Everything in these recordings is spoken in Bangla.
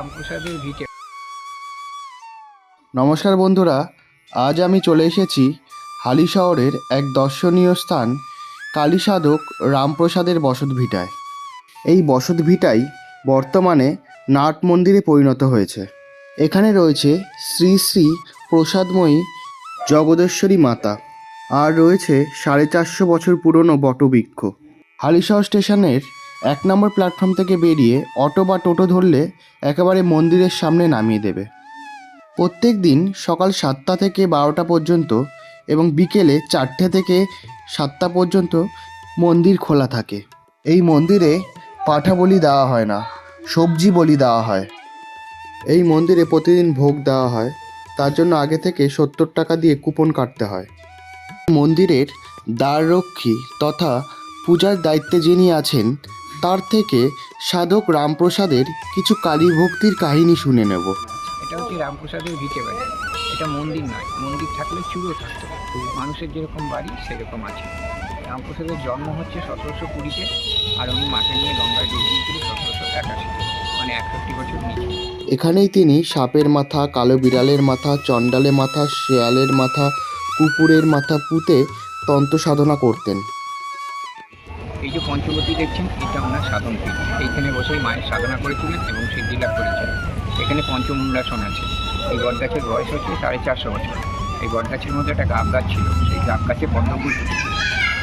রামপ্রসাদের ভিটে। নমস্কার বন্ধুরা, আজ আমি চলে এসেছি হালি শহরের এক দর্শনীয় স্থান, কালীসাধক রামপ্রসাদের বসতভিটায়। এই বসতভিটাই বর্তমানে নাট মন্দিরে পরিণত হয়েছে। এখানে রয়েছে শ্রী শ্রী প্রসাদময়ী জগদেশ্বরী মাতা আর রয়েছে সাড়ে চারশো বছর পুরনো বটবৃক্ষ। হালিশহর স্টেশনের এক নম্বর প্ল্যাটফর্ম থেকে বেরিয়ে অটো বা টোটো ধরলে একেবারে মন্দিরের সামনে নামিয়ে দেবে। প্রত্যেক দিন সকাল সাতটা থেকে বারোটা পর্যন্ত এবং বিকেলে চারটে থেকে সাতটা পর্যন্ত মন্দির খোলা থাকে। এই মন্দিরে পাঠা বলি দেওয়া হয় না, সবজি বলি দেওয়া হয়। এই মন্দিরে প্রতিদিন ভোগ দেওয়া হয়, তার জন্য আগে থেকে সত্তর টাকা দিয়ে কুপন কাটতে হয়। মন্দিরের দ্বাররক্ষী তথা পূজার দায়িত্বে যিনি আছেন তার থেকে সাধক রামপ্রসাদের কিছু কালী ভক্তির কাহিনী শুনে নেব। এটা হচ্ছে রামপ্রসাদের ভিটে বাড়ি। এটা মন্দির নয় মন্দির থাকলে চুড়ো থাকতো। মানুষের যেরকম বাড়ি সেরকম আছে। রামপ্রসাদের জন্ম হচ্ছে সতেরোশো কুড়িতে আর উনি মাকে নিয়ে গঙ্গায় ডুব দিয়েছিল সতেরোশো একাশিতে মানে একষট্টি বছর নিচে। এখানেই তিনি সাপের মাথা কালো বিড়ালের মাথা চণ্ডালের মাথা শেয়ালের মাথা কুকুরের মাথা পুঁতে তন্ত্র সাধনা করতেন। এই যে পঞ্চবতী দেখছেন, এটা ওনার সাধন পীঠ। এইখানে বসেই মায়ের সাধনা করেছিলেন এবং সিদ্ধি লাভ করেছিলেন এখানে পঞ্চমুন্ডাসন আছে। এই বটগাছের বয়স হচ্ছে সাড়ে চারশো বছর। এই বটগাছের মধ্যে একটা গাব গাছ ছিল। সেই গাব গাছে ফুটেছিল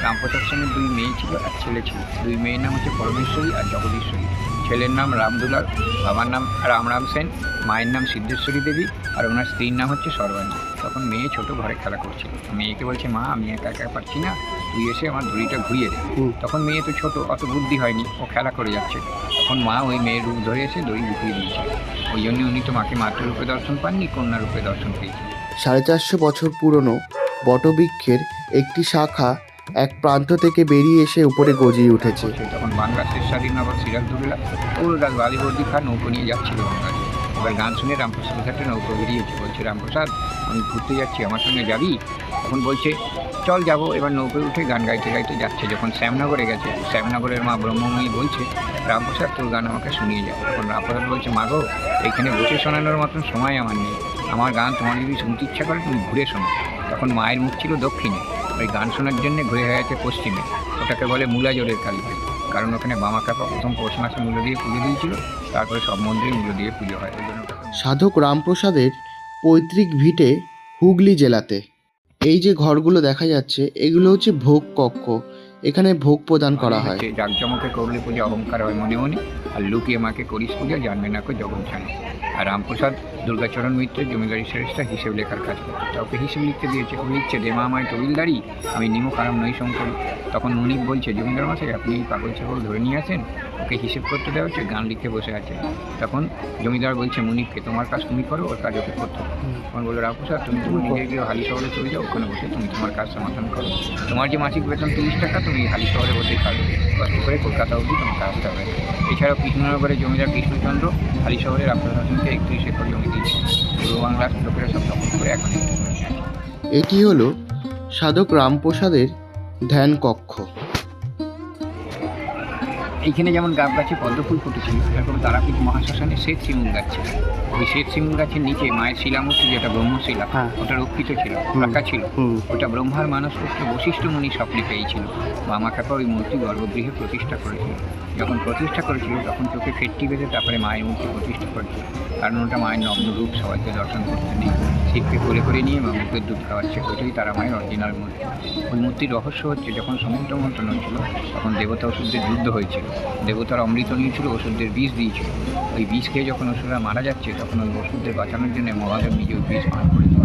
রামপ্রসাদ সেনের দুই মেয়ে ছিল, এক ছেলে ছিল। দুই মেয়ের নাম হচ্ছে পরমেশ্বরী আর জগদীশ্বরী। ছেলের নাম রামদুলাল, বাবার নাম রামরাম সেন, মায়ের নাম সিদ্ধেশ্বরী দেবী আর ওনার স্ত্রীর নাম হচ্ছে সর্বাণী। তখন মেয়ে ছোট ঘরে খেলা করছিল। মেয়েকে বলছে, মা, আমি একা একা পারছি না। তুই এসে আমার দড়িটা ঘুরিয়ে দে। তখন মেয়ে তো ছোট অত বুদ্ধি হয়নি ও খেলা করে যাচ্ছে। তখন মা ওই মেয়ের রূপ ধরে এসে দড়ি ঘুরিয়ে দিয়েছে। ওই জন্য উনি তো মাকে মাতৃ রূপে দর্শন পাননি কন্যা রূপে দর্শন পেয়েছেন। সাড়ে চারশো বছর পুরনো বটবৃক্ষের একটি শাখা এক প্রান্ত থেকে বেরিয়ে এসে উপরে গজিয়ে উঠেছে। তখন বাংলার শেষ স্বাধীনগর সিরাজদৌল্লা পুরো গাছ বালিবর্দি খান নৌকো নিয়ে যাচ্ছিল বাংলায় এবার গান শুনে রামপ্রসাদ ঘাটে নৌকো বেরিয়েছে বলছে, রামপ্রসাদ, আমি ঘুরতে যাচ্ছি, আমার সঙ্গে যাবি? তখন বলছে, চল যাব। এবার নৌকোয় উঠে গান গাইতে গাইতে যাচ্ছে। যখন শ্যামনগরে গেছে, শ্যামনগরের মা ব্রহ্মময়ী বলছে, রামপ্রসাদ, তোর গান আমাকে শুনিয়ে যায় তখন রামপ্রসাদ বলছে, মা গো এইখানে বসে শোনানোর মতন সময় আমার নেই। আমার গান তোমার যদি শুনতে ইচ্ছা করে, তুমি ঘুরে শোনো। তখন মায়ের মুখ ছিল দক্ষিণে। ওই গান শোনার জন্য ঘুরে হয়ে গেছে পশ্চিমে। ওটাকে বলে মূলাজোরের কালীবাড়ি কারণ ওখানে বামাকাপা প্রথম পৌষ মাসে মূল্য দিয়ে পুজো দিয়েছিল তারপরে সব মন্দিরে মূল্য দিয়ে পুজো হয় ওই জন্য সাধক রামপ্রসাদের পৈতৃক ভিটে হুগলি জেলাতে। এই যে ঘরগুলো দেখা যাচ্ছে এগুলো হচ্ছে ভোগ কক্ষ। এখানে ভোগ প্রদান করা হয়। জাকজমকে করলে পুজো অহংকার হয় মনে মনে আর লুকিয়ে মাকে করিস পূজা জানবে না কো জগন ছাড়ে আর রামপ্রসাদ দুর্গাচরণ মিত্রের জমিদারি শ্রেষ্ঠা হিসেব লেখার কাজ করতো তা ওকে হিসেব লিখতে দিয়েছে। ও লিখছে দেমা আমায় তবিলদারি আমি নিমো কারাম নই শঙ্কর। তখন মনিক বলছে জমিদার মাসে আপনি এই পাগল ছাগল ধরে নিয়ে আসেন? ওকে হিসেব করতে দেওয়া হচ্ছে গান লিখে বসে আছে। তখন জমিদার বলছে মনিককে তোমার কাজ তুমি করো ওর কাজ ওকে করতে। তখন বলল রামপ্রসাদ তুমি তুমি নিজে গিয়ে হালি শহরে চলে যাও ওখানে বসে তুমি তোমার কাজ সমাধান করো। তোমার যে মাসিক বেতন তিরিশ টাকা তুমি হালি শহরে বসেই খাবে কষ্ট করে কলকাতা অবধি তোমার কাজটা হবে এছাড়াও কৃষ্ণনগরের জমিদার কৃষ্ণচন্দ্র হালি শহরে রামপ্রসাদ সেনকে একত্রিশ একর জমি দিয়েছে পূর্ব বাংলার লোকেরা সব দখল করে এখন এটি হলো সাধক রামপ্রসাদের ধ্যান কক্ষ। এখানে যেমন গাব গাছে পদ্মফুল ফুটেছিল এরকম তারাপীঠ মহাশ্মশানে সে শিমুল গাছ ছিল। ওই শ্বেত শিমুল গাছের নিচে মায়ের শিলামূর্তি যেটা ব্রহ্মশিলা হ্যাঁ। ওটা রক্ষিত ছিল রাখা ছিল। ওটা ব্রহ্মার মানস পুত্র বশিষ্ঠ মুনি স্বপ্নে পেয়েছিল। বামা কাকা ওই মূর্তি গর্ভগৃহে প্রতিষ্ঠা করেছিল। যখন প্রতিষ্ঠা করেছিল তখন চোখে ফেটটি বেঁধে তারপরে মায়ের মূর্তি প্রতিষ্ঠা করেছিল। কারণ ওটা মায়ের নগ্ন রূপ সবাইকে দর্শন করতে নেই। শিবকে কোলে করে নিয়ে মা মুখের দুধ খাওয়াচ্ছে ওইটাই তারা মায়ের অরিজিনাল মূর্তি। ওই মূর্তির রহস্য হচ্ছে যখন সমুদ্র মন্থন হয়েছিল তখন দেবতা ওষুধদের যুদ্ধ হয়েছিল। দেবতার অমৃত নিয়েছিল ওষুধদের বিষ দিয়েছিল। ওই বিষ খেয়ে যখন ওষুধরা মারা যাচ্ছে তখন ওই ওষুধদের বাঁচানোর জন্য মহাদেব নিজে বিষ পান করেছিল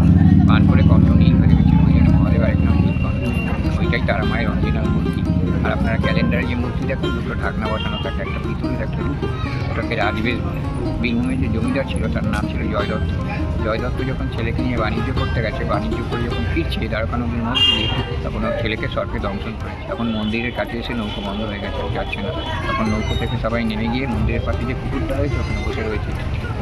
পান করে কণ্ঠ নীল হয়ে গেছিল ওই জন্য মহাদেব আরেক নাম ওইটাই তারা মায়ের অরিজিনাল মূর্তি। আর আপনারা ক্যালেন্ডারে যে মূর্তি দেখেন, দুটো ঢাকনা বসানো থাকে একটা পিতলের একটা রূপ, ওটাকে রাজবেশ বলে। বীরভূমের যে জমিদার ছিল, তার নাম ছিল জয় দত্ত জয় দত্ত যখন ছেলেকে নিয়ে বাণিজ্য করতে গেছে, বাণিজ্য করে যখন ফিরছে দ্বারকা নদীর মধ্যে তখন ওর ছেলেকে সর্পে দংশন করেছে তখন মন্দিরের কাছে এসে নৌকো বন্ধ হয়ে গেছে যাচ্ছে না। তখন নৌকো থেকে সবাই নেমে গিয়ে মন্দিরের পাশে যে পুকুরটা রয়েছে, ওখানে বসে রয়েছে।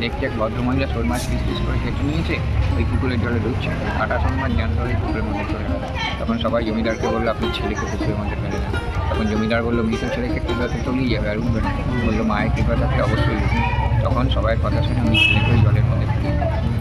দেখছে এক ভদ্রমহিলা শোল মাছ পিস পিস করে কেটে নিয়েছে, ওই পুকুরের জলে ঢুকছে কাটা মাছ জ্ঞান হয়ে পুকুরের মধ্যে চলে গেল। তখন সবাই জমিদারকে বলল, আপনি ছেলেকে পুকুরের মধ্যে ফেলে দেন। তখন জমিদার বলল, মৃত ছেলেকে কৃপাতে চলেই যাবে, আর উঠবে না। বলল মায়ের কৃপা থাকলে অবশ্যই উঠবে। তখন সবাই কথা শুনে আমি ছেলেকে ওই জলের মধ্যে ফেলি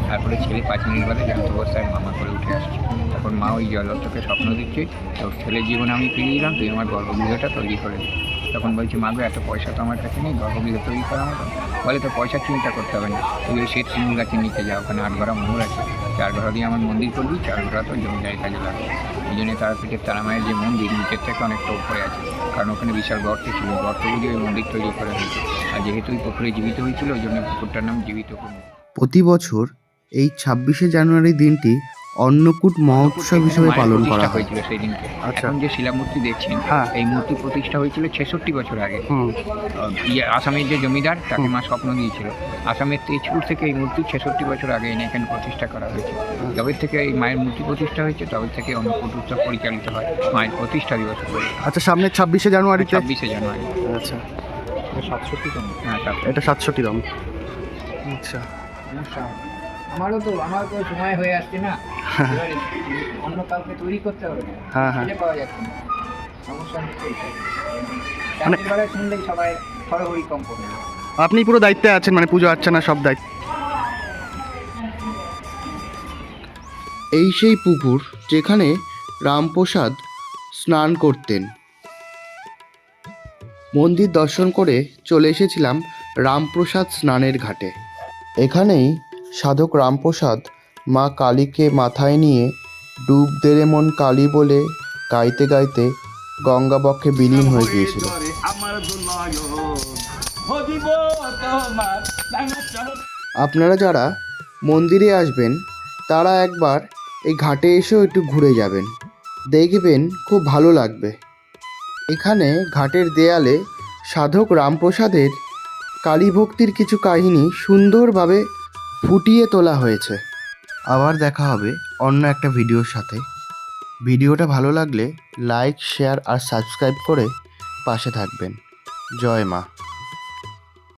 তারপরে ছেলে পাঁচ মিনিট বাদে জ্ঞাত অবস্থায় মামা করে উঠে আসছে। তখন মা ওই জলটাকে স্বপ্ন দিচ্ছে তো ছেলের জীবনে আমি ফিরিয়ে দিলাম, তুই আমার গর্ভগৃহটা তৈরি করে দে। তখন বলছি, মা গো, এত পয়সা তো আমার কাছে নেই, গর্ভগৃহ তৈরি করা মতো বলে তো পয়সা চিন্তা করতে হবে না, তুই ওই শ্বেত শিমুল গাছের নিতে যা, ওখানে আট ঘরা মোহর আছে, চার ঘর দিয়ে আমার মন্দির করবি, চার ঘরা তো জমি জায়গা কাজে লাগবে। এই জন্য তারাপীঠের তারামায়ের যে মন্দির, নিচের থেকে অনেকটা উপরে আছে, কারণ ওখানে বিশাল গর্ত ছিল গর্ত বুঝে ওই মন্দির তৈরি করা হয়েছে। আর যেহেতু ওই পুকুরে জীবিত হয়েছিল, ওই জন্য পুকুরটার নাম জীবিত প্রতি বছর এই ছাব্বিশে জানুয়ারি দিনটি অন্নকূট মহোৎসব হিসেবে পালন করা হয়েছিল সেই দিনকে আচ্ছা। এখন যে শিলামূর্তি দেখছেন হ্যাঁ। এই মূর্তি প্রতিষ্ঠা হয়েছিল ছেষট্টি বছর আগে। ইয়ে আসামের যে জমিদার তাকে মা স্বপ্ন দিয়েছিল। আসামের তেজপুর থেকে এই মূর্তি ছেষট্টি বছর আগে এনে এখানে প্রতিষ্ঠা করা হয়েছে। তবে থেকে এই মায়ের মূর্তি প্রতিষ্ঠা হয়েছে তবে থেকে অন্নকূট উৎসব পরিচালিত হয়। মায়ের প্রতিষ্ঠা দিবস আচ্ছা সামনের ছাব্বিশে জানুয়ারি ছাব্বিশে জানুয়ারি। আচ্ছা। সাতষট্টি সাতষট্টিতম হ্যাঁ এটা সাতষট্টিতম আচ্ছা। সমস্যা হবে। আমারও তো আমার তো সময় হয়ে আসছে না। অন্য কাউকে তৈরি করতে হবে। হ্যাঁ হ্যাঁ। পাওয়া যাচ্ছে না। সমস্যা হচ্ছে। মানে- শুনলেই সবাই হরহরি কম্পন হয়। আপনি পুরো দায়িত্বে আছেন মানে পুজো আর্চনা সব দায়িত্ব? এই সেই পুকুর যেখানে রামপ্রসাদ স্নান করতেন। মন্দির দর্শন করে চলে এসেছিলাম রামপ্রসাদ স্নানের ঘাটে। এখানেই সাধক রামপ্রসাদ মা কালীকে মাথায় নিয়ে ডুব দেরে মন কালী বলে গাইতে গাইতে গঙ্গাবক্ষে বিলীন হয়ে গিয়েছিল। আপনারা যারা মন্দিরে আসবেন, তারা একবার এই ঘাটে এসেও একটু ঘুরে যাবেন। দেখবেন খুব ভালো লাগবে। এখানে ঘাটের দেয়ালে সাধক রামপ্রসাদের কালীভক্তির কিছু কাহিনী সুন্দরভাবে ফুটিয়ে তোলা হয়েছে। আবার দেখা হবে অন্য একটা ভিডিওর সাথে। ভিডিওটা ভালো লাগলে লাইক, শেয়ার আর সাবস্ক্রাইব করে পাশে থাকবেন। জয় মা।